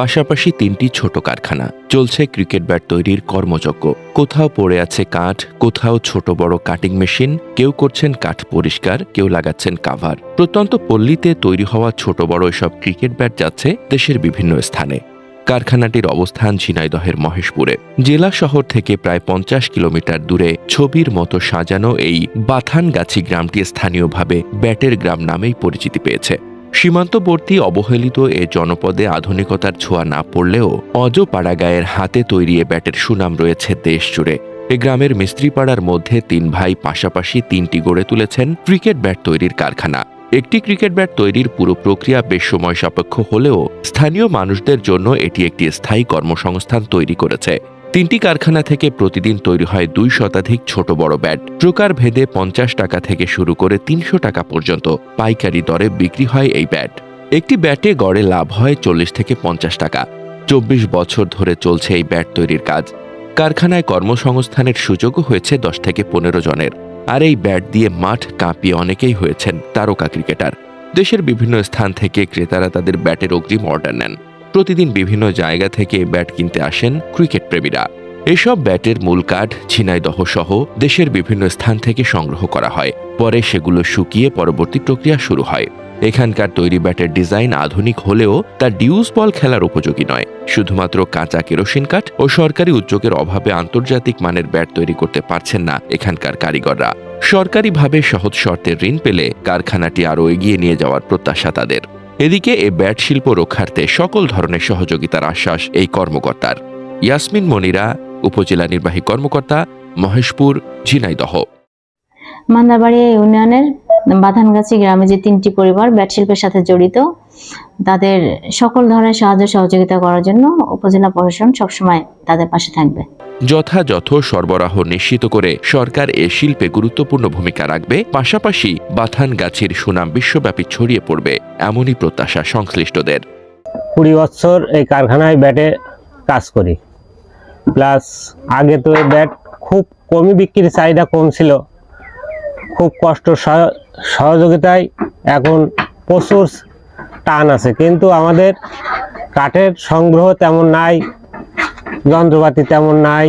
পাশাপাশি তিনটি ছোট কারখানা। চলছে ক্রিকেট ব্যাট তৈরির কর্মযজ্ঞ। কোথাও পড়ে আছে কাঠ, কোথাও ছোট বড় কাটিং মেশিন। কেউ করছেন কাঠ পরিষ্কার, কেউ লাগাচ্ছেন কাভার। প্রত্যন্ত পল্লীতে তৈরি হওয়া ছোট বড় এসব ক্রিকেট ব্যাট যাচ্ছে দেশের বিভিন্ন স্থানে। কারখানাটির অবস্থান ঝিনাইদহের মহেশপুরে। জেলা শহর থেকে প্রায় পঞ্চাশ কিলোমিটার দূরে ছবির মতো সাজানো এই বাথানগাছি গ্রামটি স্থানীয়ভাবে ব্যাটের গ্রাম নামেই পরিচিতি পেয়েছে। সীমান্তবর্তী অবহেলিত এ জনপদে আধুনিকতার ছোঁয়া না পড়লেও অজপাড়া গায়ের হাতে তৈরি এ ব্যাটের সুনাম রয়েছে দেশ জুড়ে। এ গ্রামের মিস্ত্রিপাড়ার মধ্যে তিন ভাই পাশাপাশি তিনটি গড়ে তুলেছেন ক্রিকেট ব্যাট তৈরির কারখানা। একটি ক্রিকেট ব্যাট তৈরির পুরো প্রক্রিয়া বেশ সময় সাপেক্ষ হলেও স্থানীয় মানুষদের জন্য এটি একটি স্থায়ী কর্মসংস্থান তৈরি করেছে। তিনটি কারখানা থেকে প্রতিদিন তৈরি হয় দুই শতাধিক ছোট বড় ব্যাট। প্রকার ভেদে পঞ্চাশ টাকা থেকে শুরু করে তিনশো টাকা পর্যন্ত পাইকারি দরে বিক্রি হয় এই ব্যাট। একটি ব্যাটে গড়ে লাভ হয় চল্লিশ থেকে পঞ্চাশ টাকা। চব্বিশ বছর ধরে চলছে এই ব্যাট তৈরির কাজ। কারখানায় কর্মসংস্থানের সুযোগও হয়েছে দশ থেকে পনেরো জনের। আর এই ব্যাট দিয়ে মাঠ কাঁপিয়ে অনেকেই হয়েছেন তারকা ক্রিকেটার। দেশের বিভিন্ন স্থান থেকে ক্রেতারা তাদের ব্যাটের অগ্রিম অর্ডার নেন। প্রতিদিন বিভিন্ন জায়গা থেকে ব্যাট কিনতে আসেন ক্রিকেট প্রেমীরা। এসব ব্যাটের মূল কাঠ ঝিনাইদহ সহ দেশের বিভিন্ন স্থান থেকে সংগ্রহ করা হয়। পরে সেগুলো শুকিয়ে পরবর্তী প্রক্রিয়া শুরু হয়। এখানকার তৈরি ব্যাটের ডিজাইন আধুনিক হলেও তা ডিউস বল খেলার উপযোগী নয়। শুধুমাত্র কাঁচা কেরোসিন কাঠ ও সরকারি উদ্যোগের অভাবে আন্তর্জাতিক মানের ব্যাট তৈরি করতে পারছেন না এখানকার কারিগররা। সরকারিভাবে সহজ শর্তের ঋণ পেলে কারখানাটি আরও এগিয়ে নিয়ে যাওয়ার প্রত্যাশা তাদের। এদিকে এ ব্যাট শিল্প রক্ষার্থে সকল ধরনের সহযোগিতার আশ্বাস এই কর্মকর্তার। ইয়াসমিন মনিরা, উপজেলা নির্বাহী কর্মকর্তা, মহেশপুর, ঝিনাইদহ। মান্দাবাড়ি ইউনিয়নের বাধানগাছি গ্রামে যে তিনটি পরিবার ব্যাট শিল্পের সাথে জড়িত, তাদের সকল ধরনের সাহায্য সহযোগিতা করার জন্য উপজেলা প্রশাসন সবসময় তাদের পাশে থাকবে। যথাযথ সরবরাহ নিশ্চিত করে সরকার এ শিল্পে গুরুত্বপূর্ণ ভূমিকা রাখবে, পাশাপাশি বাথান গাছের সুনাম বিশ্বব্যাপী ছড়িয়ে পড়বে, এমনই প্রত্যাশা সংশ্লিষ্টদের। কুড়ি বছর এই কারখানায় ব্যাটে কাজ করি। প্লাস আগে তো ব্যাট খুব কমই বিক্রির চাহিদা কম ছিল। খুব কষ্ট সহ- সহযোগিতায় এখন প্রচুর টান আছে। কিন্তু আমাদের কাঠের সংগ্রহ তেমন নাই। যন্ত্রপাতি তেমন নাই।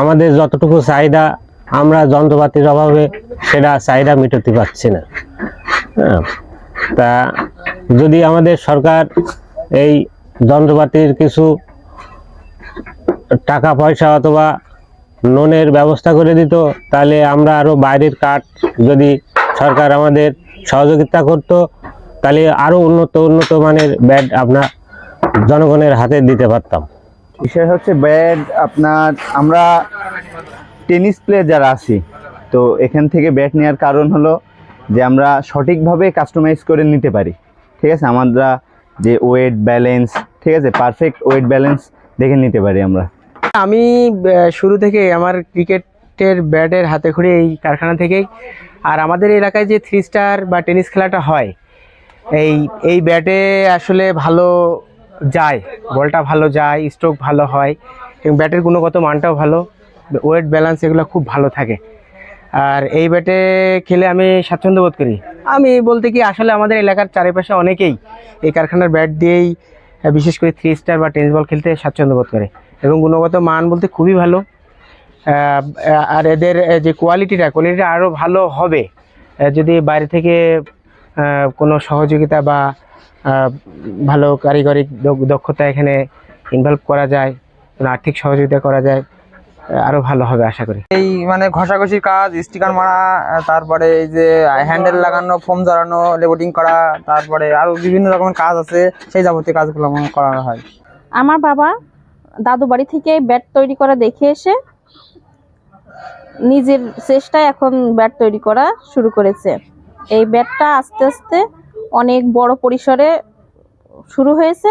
আমাদের যতটুকু চাহিদা, আমরা যন্ত্রপাতির অভাবে সেটা চাহিদা মেটাতে পারছি না। হ্যাঁ। তা যদি আমাদের সরকার এই যন্ত্রপাতির কিছু টাকা, পয়সা অথবা লোনের ব্যবস্থা করে দিত, তাহলে আমরা আরও বাইরের কাঠ যদি সরকার আমাদের সহযোগিতা করত, তাহলে আরও উন্নত উন্নত মানের ব্যাট আমরা জনগণের হাতে দিতে পারতাম। বিষয় হচ্ছে ব্যাট, আপনার, আমরা টেনিস প্লেয়ার যারা আছি, তো এখান থেকে ব্যাট নেওয়ার কারণ হলো যে আমরা সঠিকভাবে কাস্টমাইজ করে নিতে পারি। ঠিক আছে? আমরা যে ওয়েট ব্যালেন্স ঠিক আছে? পারফেক্ট ওয়েট ব্যালেন্স দেখে নিতে পারি আমরা। আমি শুরু থেকে আমার ক্রিকেটের ব্যাটের হাতে খড়ি এই কারখানা থেকেই। আর আমাদের এলাকায় যে থ্রি স্টার বা টেনিস খেলাটা হয়, এই এই ব্যাটে আসলে ভালো যায়, বলটা ভালো যায় স্ট্রোক ভালো হয়, এবং ব্যাটের গুণগত মানটাও ভালো ওয়েট ব্যালেন্স এগুলো খুব ভালো থাকে। আর এই ব্যাটে খেলে আমি স্বাচ্ছন্দ্য বোধ করি। আমি বলতে কি, আসলে আমাদের এলাকার চারিপাশে অনেকেই এই কারখানার ব্যাট দিয়েই, বিশেষ করে থ্রি স্টার বা টেনিস বল খেলতে স্বাচ্ছন্দ্য বোধ করে। এবং গুণগত মান বলতে খুবই ভালো। আর এদের যে কোয়ালিটিটা কোয়ালিটিটা আরও ভালো হবে যদি বাইরে থেকে কোনো সহযোগিতা বা আহ, ভালো কারিগরি দক্ষতা এখানে ইনভলভ করা যায় কোনো আর্থিক সহযোগিতা করা যায় আরও ভালো হবে আশা করি। এই মানে ঘষাঘষির কাজ স্টিকার মারা তারপরে এই যে হ্যান্ডেল লাগানো ফোম জড়ানো লেবোটিং করা তারপরে আরও বিভিন্ন রকমের কাজ আছে সেই যাবতীয় কাজগুলো করানো হয়। আমার বাবা দাদু বাড়ি থেকে ব্যাট তৈরি করা দেখে এসে নিজের চেষ্টায় এখন ব্যাট তৈরি করা শুরু করেছে। এই ব্যাটটা আস্তে আস্তে অনেক বড় পরিসরে শুরু হয়েছে।